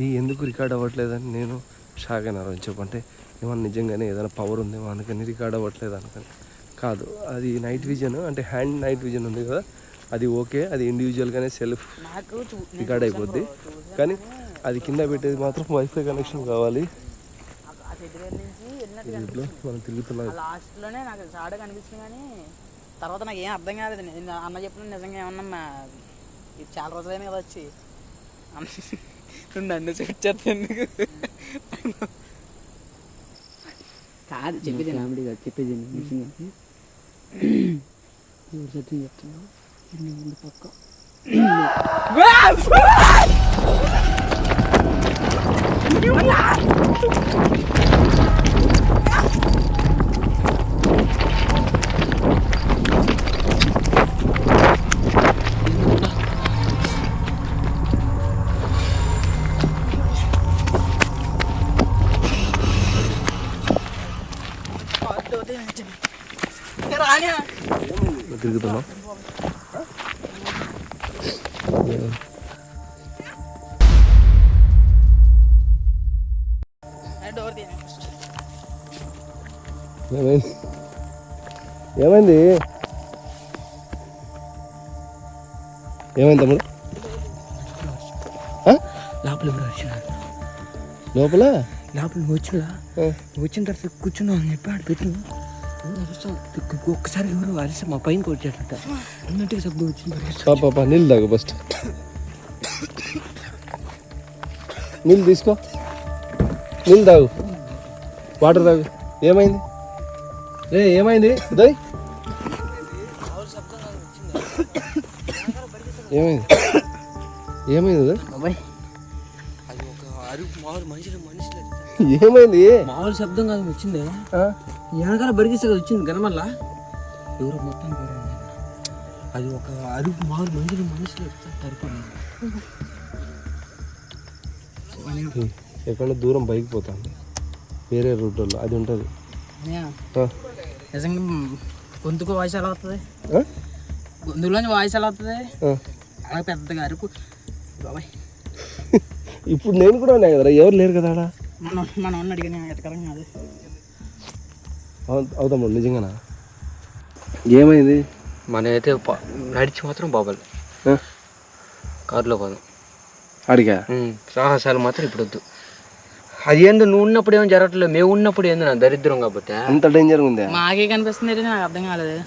అది ఎందుకు రికార్డ్ అవ్వట్లేదని నేను షాక్ అయినా రోజు చెప్పంటే ఏమన్నా నిజంగానే ఏదైనా పవర్ ఉందేమో అందుకని రికార్డ్ అవ్వట్లేదు అనుకని కాదు అది నైట్ విజన్ అంటే హ్యాండ్ నైట్ విజన్ ఉంది కదా అది ఓకే అది ఇండివిజువల్గానే సెల్ఫ్ రికార్డ్ అయిపోద్ది. కానీ అది కింద పెట్టేది మాత్రం వైఫై కనెక్షన్ కావాలి. ఆ- ఆ చెట్టు దగ్గర నుంచి వెళ్ళినట్టు దీంట్లో మనం తిరుగుతున్నాం. ఆ లాస్ట్లోనే నాకు చాడ కనిపించింది కానీ తర్వాత నాకు ఏం అర్థం కాలేదు. నేను అన్న చెప్పిన నిజంగా ఏమన్నా ఇది చాలా రోజులైన కదా వచ్చి. నన్ను చెప్పేది ఎందుకు? కాదు చెప్పేది కామెడీ కాదు చెప్పేది నిజంగా. ఎవరు సత్యం పక్క. రానియా తిరుగుతున్నాం. ఏమైంది? ఏమైంది? ఏమైంది తమ్ముడు? లోపల లోపల? లోపల నువ్వు వచ్చినా తర్వాత కూర్చున్నావు అని చెప్పి ఆడ పెట్టిన ఒక్కసారి ఎవరు అరిసి మా పైన వచ్చాడట అన్నట్టుగా శబ్దం వచ్చింది పా పా, పా నీళ్ళు తాగు ఫస్ట్ నీళ్ళు తీసుకో. నీళ్ళు తాగు వాటర్ తాగు. ఏమైంది? రే ఏమైంది? ఉదయ్ ఏమైంది? ఏమైంది ఉదయ్ అరుపు మామూలు మనుషులు ఏమైంది? మామూలు శబ్దం కాదు వచ్చింది? వెనకాల బడిగిస్తే కదా వచ్చింది గనమల్ల ఎవరో మొత్తం అది ఒక అరుపు మామూలు మనుషులు మనుషులు తరిపోయింది ఎక్కడ దూరం బైక్ పోతాను వేరే రూట్లో అది ఉంటుంది. నిజంగా గొంతుకు వాయిస్ ఎలా వస్తుంది? గొంతులోంచి వాయిస్ ఎలా వస్తుంది. అలా పెద్దగా అరుపు. బాబాయ్. ఇప్పుడు నేను కూడా ఉన్నాయి కదరా ఎవరు లేరు కదా మనం మనం అడిగిన ఎటకరం కాదు. నిజంగానా? ఏమైంది? మన అయితే నడిచి మాత్రం బాబాలు? కారులో పోదాం. అడిగా? సాహసాలు మాత్రం ఇప్పుడు వద్దు అది ఏందో నువ్వు ఉన్నప్పుడు ఏం జరగట్లేదు మేము ఉన్నప్పుడు ఏందో నా దరిద్రం కాబట్టి. అంత డేంజర్ ఉందా? మాకే కనిపిస్తుంది నాకు అర్థం కాలేదు.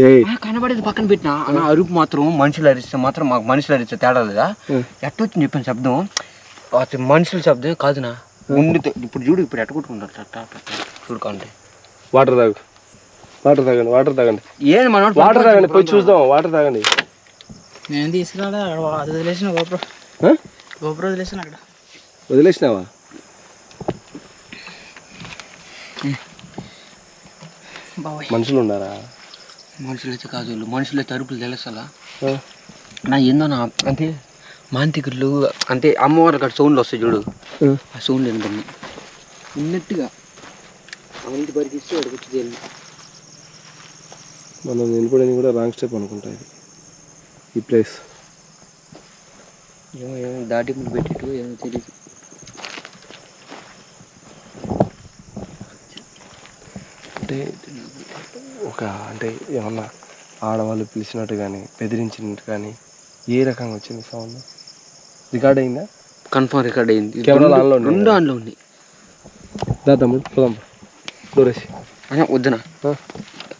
ఏయ్, ఆ, కనబడేది పక్కన పెట్టినా. అన్న అరుపు మాత్రం మనుషులు అరిస్తే మాత్రం మాకు మనుషులు అరిస్తే తేడా లేదా? ఎట్టొచ్చింది చెప్పిన శబ్దం అతను మనుషుల శబ్దం కాదునా? ఉండి ఇప్పుడు చూడు ఇప్పుడు టా. చూడుకోండి వాటర్ తాగు. వాటర్ తాగండి వాటర్ తాగండి. ఏంది మన వాటర్ తాగండి పోయి చూద్దాం వాటర్ తాగండి. నేను తీసుకురాలే అక్కడ అది వదిలేసిన గోప్రో? గోప్రో వదిలేసిన అక్కడ. వదిలేసినావా? మనుషులు ఉన్నారా మనుషులు అయితే కాదు వీళ్ళు. మనుషులు తెలుసలా ఆ? నా ఏందో నా అంటే మాంతికులు అంటే అమ్మవారి అక్కడ సౌండ్లు వస్తాయి చూడు. ఆ. సౌండ్ ఏంటండి ఉన్నట్టుగా అవంతి పరిగిస్తే అక్కడికి వచ్చి మనం వినపడని కూడా రాంగ్ స్టెప్ అనుకుంటా ఇది. ఈ ప్లేస్ ఏమో ఏమో దాటి ముందు పెట్టిట్టు ఏమో తెలియదు అంటే ఒక అంటే ఏమన్నా ఆడవాళ్ళు పిలిచినట్టు కానీ బెదిరించినట్టు కానీ ఏ రకంగా వచ్చింది సౌండ్ రికార్డ్ అయిందా? కన్ఫర్మ్ రికార్డ్ అయింది. కెమెరాలు రెండు- ఆన్లో ఉన్నాయి రెండు ఆన్లో ఉంది. దా తమ్ముడు పోదాం. డోరేసి వద్దునా?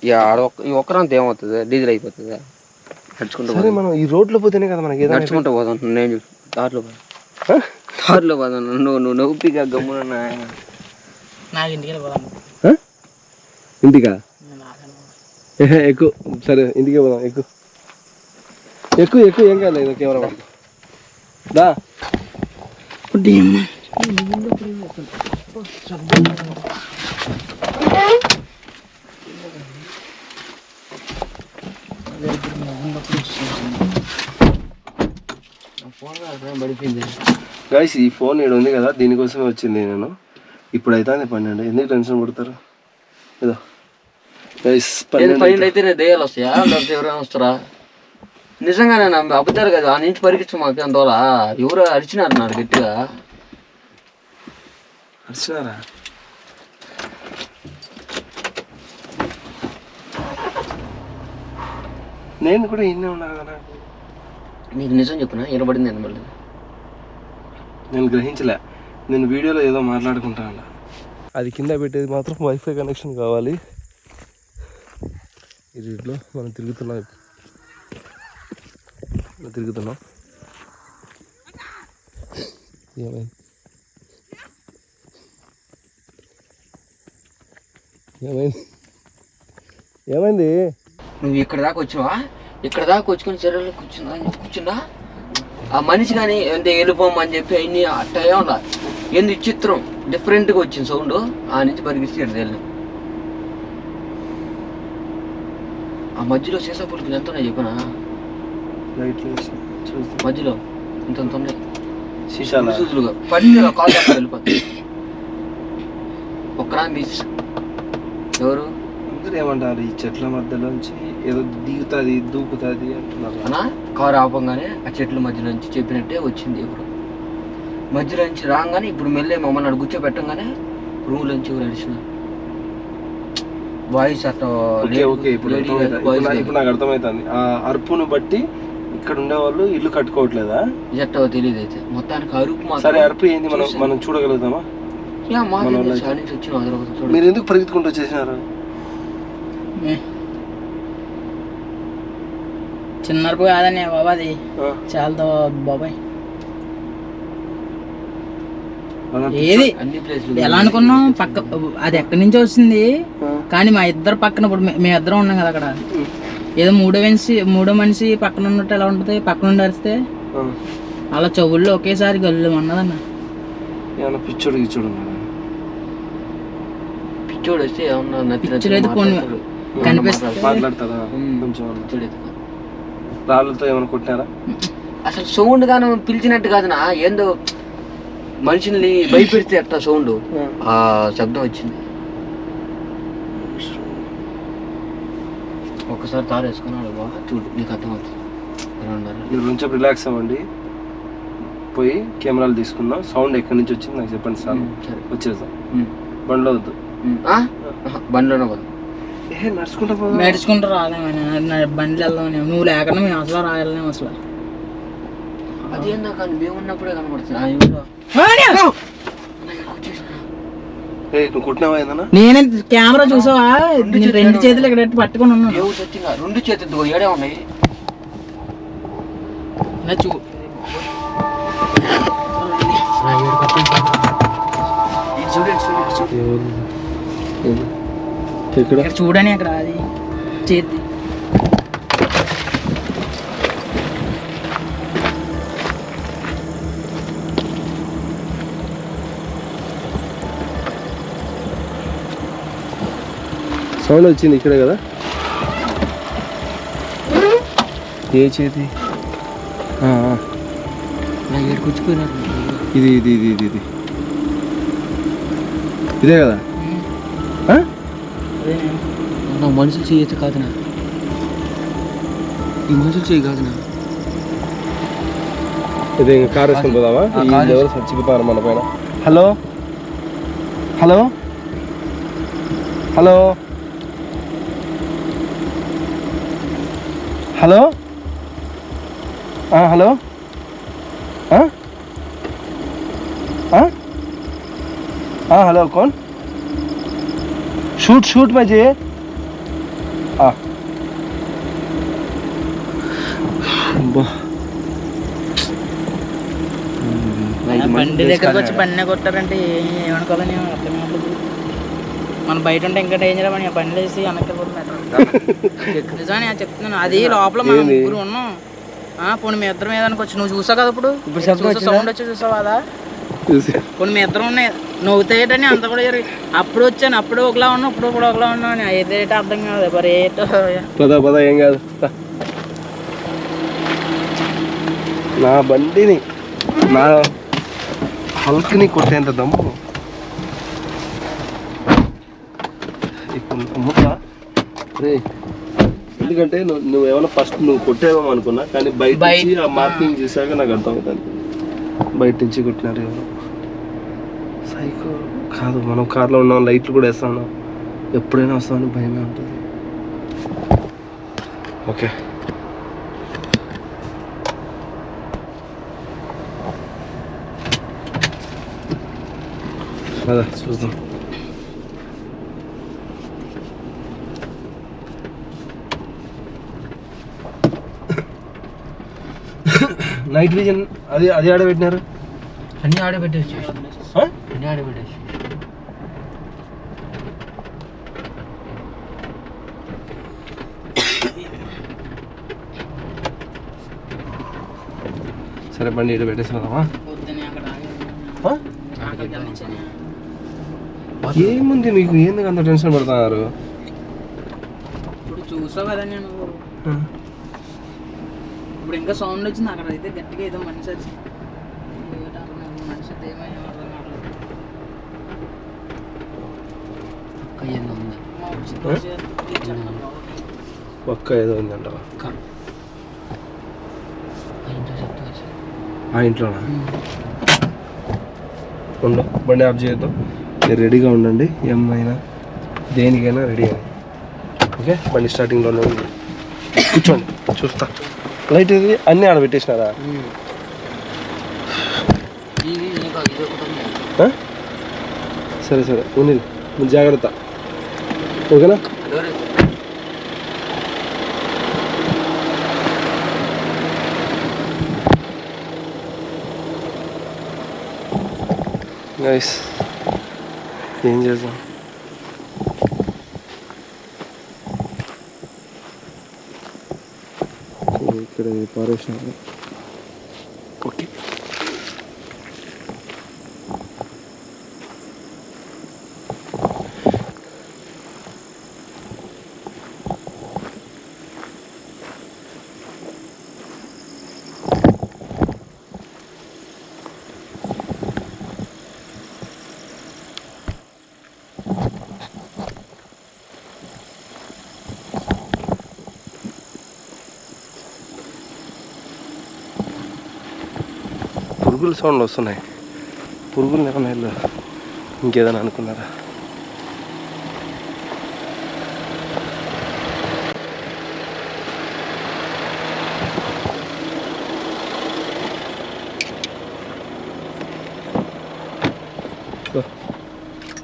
ఈ ఆడ ఒక్క- ఈ ఒక్కరంతా ఏమవుతుంది? డీజిల్ అయిపోతుంది? నడుచుకుంటూ సరే పోదాం. మనం ఈ రోడ్లో పోతేనే కదా మనకి నడుచుకుంటూ పోదాం. నేను దారిలో పోదాం? దారిలో పోదాం. నువ్వు నువ్వు నవ్వుపిగా గమ్మున నాయన. నాకు ఇంటికి ఆ? ఇంటికా? ఎక్కువ సరే ఇంటికి పోదాం ఎక్కువ ఎక్కువ ఎక్కువ ఏం కెమెరా పట్టుకో. దా. గైస్ ఈ ఫోన్ ఇక్కడ ఉంది కదా దీనికోసమే వచ్చింది నేను. ఇప్పుడు అయితే పన్నెండు. ఎందుకు టెన్షన్ పడతారు? ఏదో గైస్ పన్నెండు అయితే. నేను దయ్యాలు వస్తాయా? ఎవరైనా వస్తారా? నిజంగానే నా అబద్ధాలు కదా. ఆ నుంచి పరిగెత్తు మాకు అందువల్ల ఎవరో అరిచినారు నాకు గట్టిగా? అర్చనారా? నేను కూడా ఇన్నే ఉన్నా కదా నీకు. నిజం చెప్పిన? నిలబడింది నిలబడలేదు నేను గ్రహించలే. నేను వీడియోలో ఏదో మాట్లాడుకుంటా అది కింద పెట్టేది మాత్రం వైఫై కనెక్షన్ కావాలి. ఈ రోడ్లో మనం తిరుగుతున్నాం. ఇలా తిరుగుతున్నాం ఏమైంది? ఏమైంది? ఏమైంది? నువ్వు ఇక్కడ దాకా వచ్చినావా ఇక్కడ దాకా వచ్చుకొని చర్యలు కూర్చున్నా కూర్చున్నా ఆ మనిషి కానీ ఎంత వెళ్ళిపోమని చెప్పి అన్ని అట్టయే ఉండ ఏంది చిత్రం డిఫరెంట్గా వచ్చింది సౌండ్. ఆ నుంచి పరిగెత్తి ఇక్కడ ఆ మధ్యలో సీసా పులుపులు ఎంత ఉన్నాయి చెప్పనా? లైట్లు వేసి చూస్తే మధ్యలో ఇంత ఉన్నాయి శీషాల సూదులుగా పడి కాల్ చేస్తా వెళ్ళిపోతుంది ఒక్కరా మిస్ ఎవరు? అందరూ ఏమంటారు ఈ చెట్ల మధ్యలోంచి ఏదో దిగుతుంది దూకుతుంది అంటున్నారు. అనా కారు ఆపంగానే ఆ చెట్ల మధ్య నుంచి చెప్పినట్టే వచ్చింది ఇప్పుడు. మధ్యలో నుంచి రాగానే ఇప్పుడు మెల్లే మమ్మల్ని అక్కడ కూర్చోబెట్టంగానే రూమ్ నుంచి ఎవరు అడిచిన వాయిస్ అట్ట ఓకే ఇప్పుడు నాకు అర్థమవుతుంది ఆ అరుపును బట్టి ఇక్కడ ఉండే వాళ్ళు ఇల్లు కట్టుకోవట్లేదా? ఎట్టో తెలియదు అయితే. మొత్తానికి అరుపు మాత్రం సరే అరుపు ఏంది? మనం మనం చూడగలుగుతామా? యా, మాకేం మన తెలుసు, వాళ్ళు ఆడ నుంచి వచ్చిన అదొకటి చూడు. మీరు ఎందుకు పరిగెత్తుకుంటూ వచ్చేసినారు? చిన్నపు కాదనే బాబా అది. ఆ, చాలా బాబాయ్. మన- ఏది? అన్ని ప్లేస్లు ఎలా అనుకున్నాం? పక్క అది ఎక్కడి నుంచి వచ్చింది? ఆ, కానీ మా ఇద్దరు పక్కన ఇప్పుడు మే- మేమిద్దరం ఉన్నాం కదా అక్కడ. ఏదో మూడో మనిషి మూడో మనిషి పక్కన ఉన్నట్టు ఎలా ఉంటుంది పక్కన ఉండి అరిస్తే. అలా చెవుల్లో ఒకేసారి గల్లు అన్నదన్న ఏమన్నా పిచ్చోడు గిచ్చోడు? పిచ్చోడు వస్తే ఏమన్నా నచ్చినట్టు పిచ్చోడు అయితే కొన్ని- మాట్లాడతాడు. కనిపిస్తే మాట్లాడతారా ఉమ్. కొంచెం అన్నా. పిచ్చోడు అయితే కాదు. రాళ్ళతో ఏమైనా కొట్టినారా అసలు సౌండ్ గాను పిలిచినట్టు కాదు నా ఏందో మనుషుల్ని భయపెడితే ఎట్లా సౌండ్ ఆ శబ్దం వచ్చింది ఒక్కసారి తారు వేసుకున్నాడు బా చూడు నీకు అర్థమవుతుంది. ఎలా ఉన్నారు మీరు కొంచెం రిలాక్స్ అవ్వండి. పోయి కెమెరాలు తీసుకుందాం. సౌండ్ ఎక్కడి నుంచి వచ్చింది నాకు చెప్పండి సార్. సరే. వచ్చేద్దాం. ఉమ్, బండ్లో వద్దు. ఆ? బండిలోనే పోదాం. ఏ నడుచుకుంటా పోదాం. నడుచుకుంటూ రాలేమని బండ్లు వెళ్దామని నువ్వు లేకుండా మేము అసలు రాయలేము అసలు. అదేందా కానీ మేము ఉన్నప్పుడే కనబడుతుంది ఆ ఏ నువ్వు కుట్టినావా ఏదన్నా? నేనే కెమెరా చూసావా? నేను రెండు చేతులు ఇక్కడ పెట్టి పట్టుకొని ఉన్నాను. రెండు చేతులు ఏడే ఉన్నాయి? ఇలా చూ ఇక్కడ ఇక్కడ చూడని అక్కడ అది చేతి. సౌండ్ వచ్చింది ఇక్కడే కదా? ఏ చేతి? ఇది ఇది ఇది ఇది ఇది. ఇదే కదా? మనుషులు చేయతే కాదునా ఈ మనుషులు చేయి కాదునా ఇదే ఇంకా కార్ వేసుకొని కార్ ఎవరు చచ్చిపోతారు మన పైన? హలో? హలో? హలో? హలో ఆ, హలో ఆ? ఆ? ఆ, హలో कौन शूट शूट में चाहिए आ बा బండి దగ్గరకు వచ్చి బండి కొట్టారంటే ఏ- ఏమనుకోవాలని ఏమో అర్థం కావట్లేదు మన బయట ఉంటే ఇంకా డేంజర్ అని బండి వేసి వెనక్కి నిజమే నేను చెప్తున్నాను. అది లోపల మనం? ముగ్గురు ఉన్నాం. ఆ, పోనీ మీ ఇద్దరం ఏదానికి వచ్చి నువ్వు చూసావు కదా ఇప్పుడు? సౌండ్ వచ్చి చూసావు కదా కొన్ని మీ ఇద్దరం ఉన్నాయి. నవ్వుతాయటని అంత కూడా జరిగి అప్పుడు వచ్చాను అప్పుడు ఒకలా ఉన్నావు ఇప్పుడు కూడా ఒకలా ఉన్నావు అని. ఏదైతే అర్థం కాదు మరి ఏటో పద పద ఏం కాదు. నా బండిని నా హల్క్ని కొట్టేంత దమ్ము ఇప్పుడు ముక్క రే ఎందుకంటే నువ్వు ఏమైనా ఫస్ట్ నువ్వు కొట్టేవేమో అనుకున్నా కానీ బయట నుంచి ఆ మార్కింగ్ చూసాక నాకు అర్థమవుతుంది. బయట నుంచి కొట్టినారు ఎవరు? సైకో కాదు మనం కార్లో ఉన్నాం లైట్లు కూడా వేస్తాను. ఎప్పుడైనా వస్తామని భయమే ఉంటుంది. ఓకే. అదా చూద్దాం. నైట్ విజన్ అది అది ఆడ పెట్టినారు? అన్ని ఆడబెట్టేసి ఆ? అన్ని ఆడబెట్టేసి సరే బండి ఇక్కడ పెట్టేసి. ఏముంది మీకు? ఎందుకు అంత టెన్షన్ పడుతున్నారు? ఇప్పుడు చూసావు కదా నేను. ఇప్పుడు ఇంకా సౌండ్ వచ్చింది. అక్కడ అయితే గట్టిగా ఏదో మనిషి వచ్చింది. మనిషి అర్థం కావట్లేదు. ఒక్క ఏదో ఉందంటారా ఆ ఇంట్లోనా? ఉండు బండి ఆఫ్ చేయొద్దు. మీరు రెడీగా ఉండండి. ఏమైనా దేనికైనా రెడీ అని ఓకే? బండి స్టార్టింగ్లోనే ఉంది. కూర్చోండి. చూస్తా. లైట్ ఇది అన్నీ ఆడ పెట్టేసినారా? సరే సరే. ఉంది జాగ్రత్త. ఓకేనా? డోర్ ఏం చేద్దాం? ఇక్కడ పురుగుల సౌండ్లు వస్తున్నాయి. పురుగులు ఏమైనా ఇల్లు ఇంకేదైనా అనుకున్నారా?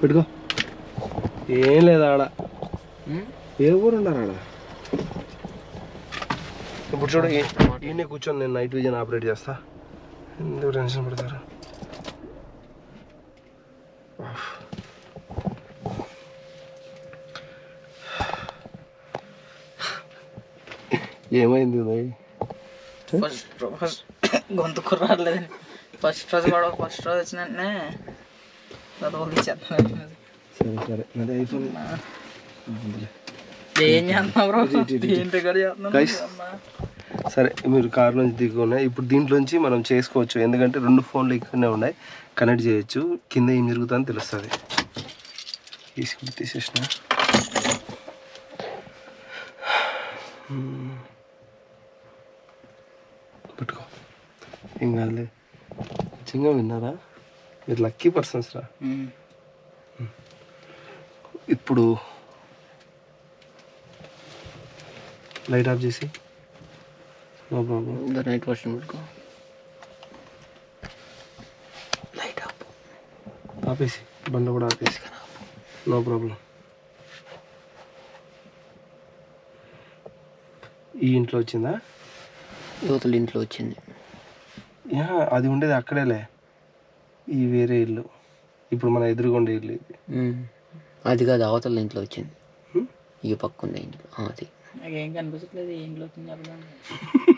పెట్టుకో. ఏం లేదు ఆడ. ఏ ఊరు ఉన్నారు ఆడ? ఇప్పుడు చూడు ఈ- ఈయనే కూర్చొని నేను నైట్ విజన్ ఆపరేట్ చేస్తా. ఎందుకు టెన్షన్ పడతారు ఏమైంది ఉదయ్ ఫస్ట్ ఫస్ట్ గొంతు కుర్రాట్లేదని ఫస్ట్ రోజు కూడా ఫస్ట్ రోజు వచ్చిన వెంటనే చదువులు తీసేస్తాను సరే సరే నాది ఐఫోన్ ఏం చేస్తున్నావు బ్రో ఏంటి కూడా Guys. చేస్తున్నావు సరే మీరు కార్ నుంచి దిగున్నాయి ఇప్పుడు దీంట్లోంచి మనం చేసుకోవచ్చు. ఎందుకంటే రెండు ఫోన్లు ఇక్కడనే ఉన్నాయి. కనెక్ట్ చేయొచ్చు. కింద ఏం జరుగుతుందో తెలుస్తుంది. తీసుకుని తీసేసిన. పెట్టుకో. ఏం కాదులే. నిజంగా విన్నారా? మీరు లక్కీ పర్సన్స్ రా. ఇప్పుడు లైట్ ఆఫ్ చేసి. నో ప్రాబ్లం నైట్ వర్షన్ పెట్టుకో లైట్ ఆఫ్ ఆపేసి బండ కూడా ఆపేసి. నో ప్రాబ్లం ఈ ఇంట్లో వచ్చిందా? యువతల ఇంట్లో వచ్చింది. యా అది ఉండేది అక్కడేలే. ఈ వేరే ఇల్లు. ఇప్పుడు మన ఎదురుగుండే ఇల్లు ఇది. అది కాదు అవతల ఇంట్లో వచ్చింది? ఈ పక్క ఉండే ఇంట్లో. అది. నాకేం కనిపించట్లేదు ఏంట్లో వచ్చింది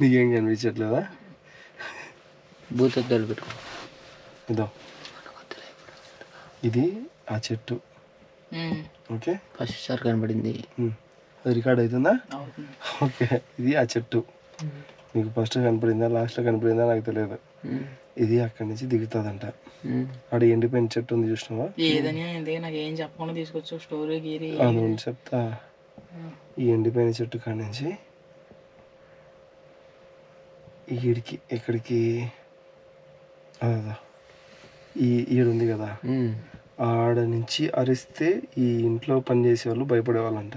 నీకేం కనిపించట్లేదా? భూతద్దాలు పెట్టుకో ఇదో. ఇది ఆ చెట్టు. ఓకే. ఫస్ట్ సార్ కనబడింది. రికార్డ్ అవుతుందా? ఓకే. ఇది ఆ చెట్టు. నీకు ఫస్ట్ కనపడిందా? లాస్ట్లో కనపడిందా? నాకు తెలియదు. ఇది అక్కడి నుంచి దిగుతుందంట. ఆడ ఎండిపోయిన చెట్టు ఉంది చూసినావా? నాకు ఏం చెప్పకుండా తీసుకొచ్చు స్టోరీ గీరి అది ఉంది చెప్తా. ఈ ఎండిపోయిన చెట్టు కాడి నుంచి ఈడికి ఎక్కడికి? అదా ఈ ఈడు ఉంది కదా ఆడ నుంచి అరిస్తే ఈ ఇంట్లో పనిచేసే వాళ్ళు భయపడేవాళ్ళంట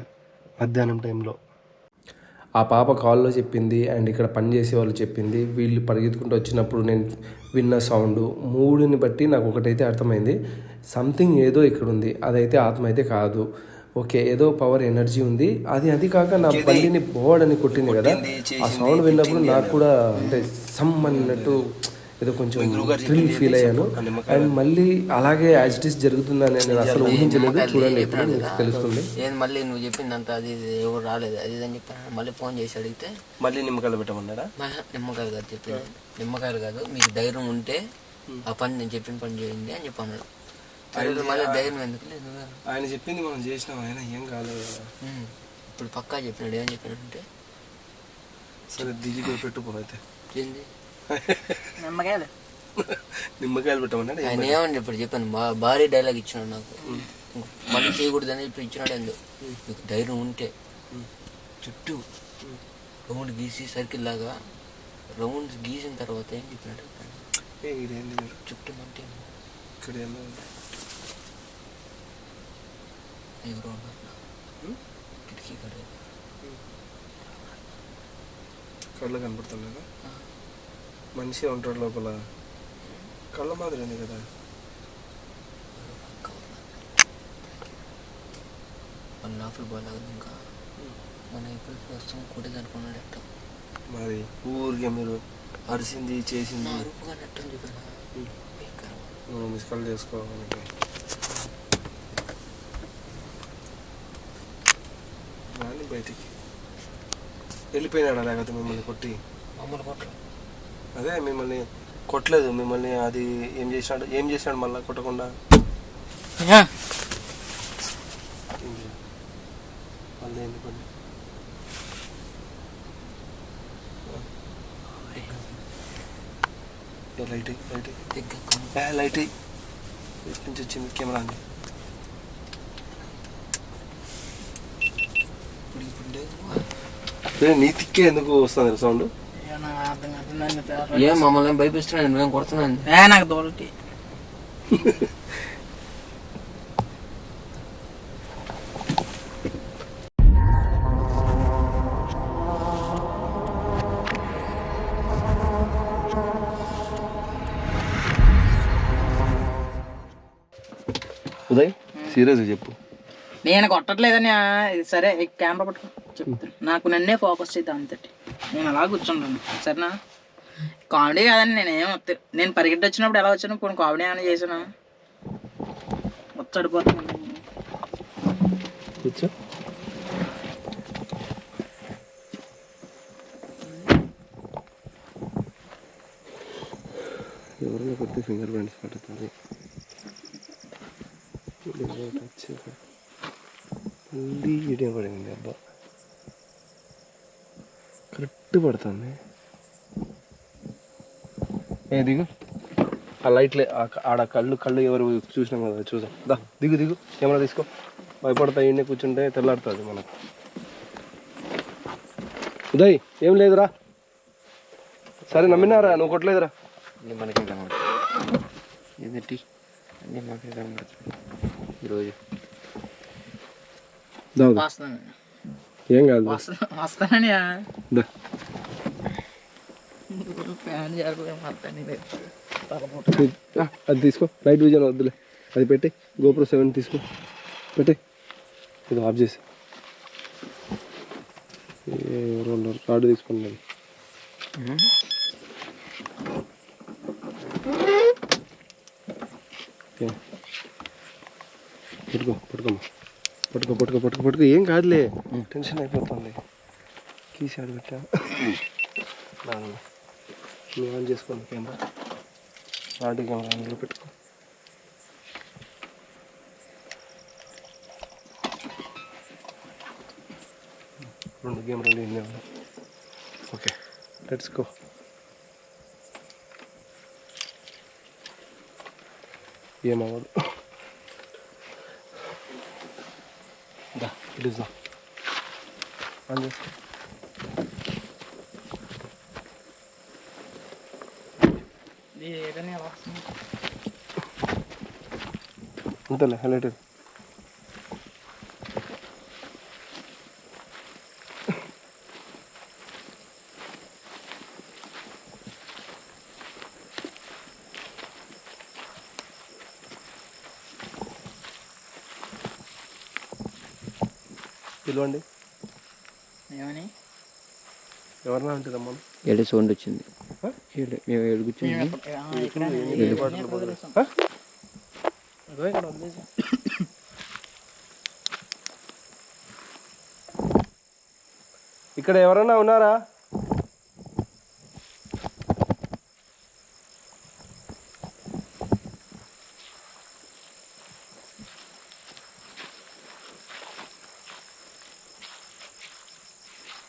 మధ్యాహ్నం టైంలో. ఆ పాప కాల్లో చెప్పింది అండ్ ఇక్కడ పనిచేసే వాళ్ళు చెప్పింది. వీళ్ళు పరిగెత్తుకుంటూ వచ్చినప్పుడు నేను విన్న సౌండ్ మూడుని బట్టి నాకు ఒకటైతే అర్థమైంది. సంథింగ్ ఏదో ఇక్కడ ఉంది అదైతే ఆత్మ అయితే కాదు. ఓకే ఏదో పవర్ ఎనర్జీ ఉంది. అది అది కాక నా బండిని బోర్డని కొట్టింది కదా. ఆ సౌండ్ విన్నప్పుడు నాకు కూడా అంటే సమ్ అన్నట్టు ఏదో కొంచెం థ్రిల్ ఫీల్ అయ్యాను. అండ్ మళ్ళీ అలాగే యాజ్ ఇట్ ఈస్ జరుగుతుందని నేను అసలు ఊహించలేదు. చూడండి ఇప్పుడు మీకు తెలుస్తుంది. ఏంది మళ్ళీ నువ్వు చెప్పిందంత అది ఎవరు రాలేదు. అది అని చెప్పాను మళ్ళీ ఫోన్ చేసి అడిగితే మళ్ళీ నిమ్మకాయలు పెట్టమన్నాడా? నిమ్మకాయలు కాదు చెప్పింది. నిమ్మకాయలు కాదు మీకు ధైర్యం ఉంటే ఆ పని నేను చెప్పిన పని చేయండి అని చెప్పన్నాడు. ఆయన చెప్పింది మనం చేసినాం ఆయన ఏం కాలేదు. ఇప్పుడు పక్కా చెప్పినాడు ఏం చెప్పినాడంటే సరే దిగి పోయి ఏంది? నిమ్మకాయలు. నిమ్మకాయలు పెట్టమన్నాడు ఆయన ఏమని ఇప్పుడు చెప్పాను భారీ డైలాగ్ ఇచ్చినాడు నాకు. మళ్ళీ చేయకూడదని ఇప్పుడు ఇచ్చినాడు మీకు ధైర్యం ఉంటే చుట్టూ రౌండ్ గీసి సర్కిల్ లాగా రౌండ్ గీసిన తర్వాత ఏం చెప్పినాడు చుట్టూ అంటే ఇక్కడ ఏమో ఎవరో ఉన్నారు కిటికీ కడ కళ్ళు కనపడుతున్నాయి? మనిషి ఉంటాడు లోపల. కళ్ళ మాదిరి ఉంది కదా. వన్ హాఫ్ బాల్ లాగా ఇంకా. మన ఇప్పుడు ప్రస్తుతం కొట్టేది అనుకున్నాడు ఎట్ట మరి ఊరికే మీరు అరిసింది చేసింది. మిస్ కాల్ చేసుకోవాలంటే బయటికి. వెళ్ళిపోయినాడా లేకపోతే మిమ్మల్ని కొట్టి. మమ్మల్ని కొట్టరు అదే మిమ్మల్ని కొట్టలేదు. మిమ్మల్ని అది ఏం చేసినాడు? ఏం చేసినాడు మళ్ళీ కొట్టకుండా. మళ్ళీ ఎందుకండి లైట్ లైట్ లైట్. నుంచి వచ్చింది? కెమెరా అంది ఇప్పుడు ఇప్పుడు లేదు. ఏ, నీ తిక్కే ఎందుకు వస్తుంది సౌండ్? ఏ మమ్మల్ని భయపిస్తున్నాను నువ్వేం కొడుతున్నాను ఏ నాకు దోలటి. ఉదయ్ సీరియస్గా చెప్పు. నేను కొట్టట్లేదని సరే ఈ కెమెరా పట్టుకో. చెప్తాను నాకు నన్నే ఫోకస్ చేద్దాం అంతటి. నేను అలా కూర్చుంటాను సరేనా? కామెడీ కాదని నేను ఏం వస్తే నేను పరిగెట్టి వచ్చినప్పుడు ఎలా వచ్చాను? ఇప్పుడు కామెడీ ఏమైనా చేసాను వచ్చడిపోతున్నాను కూర్చో. ఎవరైనా కొద్ది ఫింగర్ ప్రింట్స్ పడుతుంది మళ్ళీ వీడియో పడింది అబ్బా. కరెక్ట్ పడుతుంది. ఏ దిగు. ఆ లైట్లే ఆడ కళ్ళు కళ్ళు ఎవరు చూసినాం కదా చూసాం దా దిగు దిగు. కెమెరా తీసుకో. భయపడతా ఈయన కూర్చుంటే తెల్లాడుతుంది మనకు. ఉదయ్ ఏం లేదురా. సరే నమ్మినారా? నువ్వు కొట్టలేదురా. మనకి కనబడుతుంది. ఏంటి అన్నీ మనకి కనబడుతుంది. ఈరోజు. ఏం కాదు వస్తా వస్తానని అది తీసుకో లైట్ విజన్ వద్దులే అది పెట్టి గోప్రో సెవెన్ తీసుకో పెట్టి ఇది ఆఫ్ చేసి. ఎవరు ఉన్నారు కార్డు ఓకే. పట్టుకో పట్టుకోమ్మా పట్టుకో పట్టుకో పట్టుకో పట్టుకో. ఏం కాదులే. టెన్షన్ అయిపోతుంది. కీస్ ఆడ పెట్టా. నువ్వు ఆన్ చేసుకోండి కెమెరా. నాటి కెమెరా అందులో పెట్టుకో. రెండు కెమెరాలు ఉన్నాయి ఓకే లెట్స్ గో. ఏమవ్వదు దా ఇటు చూద్దాం. ఆన్ చేయి. ఇది ఏదైనా ఎలా వస్తుంది అంతేలే హైలైట్ పిలవండి ఏమని? ఎవరన్నా అంటే రమ్మను ఏడు సౌండ్ వచ్చింది? ఏడు మేము ఇక్కడ నేను ఎక్కడ వదిలేసాం. ఆ? ఇదిగో ఇక్కడ వదిలేసాం. ఇక్కడ ఎవరన్నా ఉన్నారా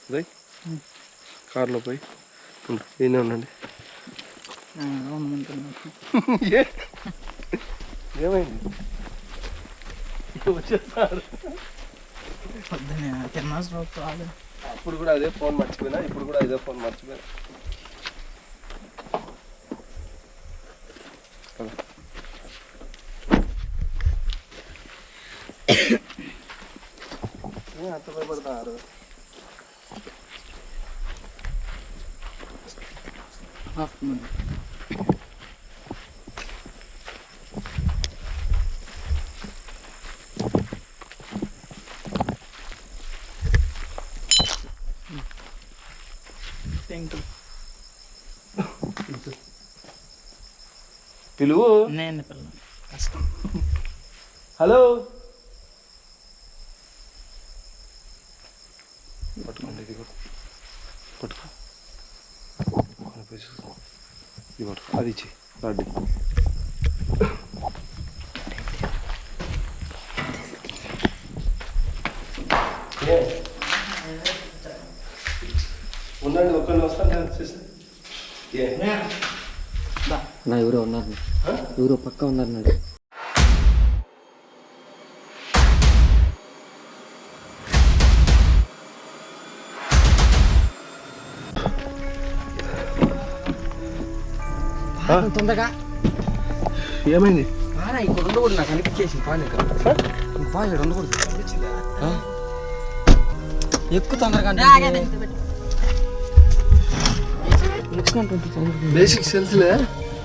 ఉదయ్ కార్లో పోయి ఈయనే ఉండండి? ఏమైంది? వచ్చేస్తారు అప్పుడు కూడా అదే ఫోన్ మర్చిపోయినా ఇప్పుడు కూడా అదే ఫోన్ మర్చిపోయినా. అంత భయపడతారు? థ్యాంక్ యూ పిలువు. నేను పిల్ల కష్టం హలో పట్టుకోండి ఇది కూడా పట్టుకో అది పోయి చూసుకో. ఇది పట్టుకో అది ఏ? ఉండండి ఒక్కరిని వస్తాను నేను వచ్చేసి ఏ నా ఎవరో ఉన్నారు? ఎవరో పక్క ఉన్నారు తొందరగా. ఏమైంది? పారా ఇక్కడ ఉండకూడదు నాకు అనిపించేసి పాలు ఇక్కడ పా ఇక్కడ ఉండకూడదు ఆ? ఎక్కువ తొందరగా. బేసిక్ సెన్స్లే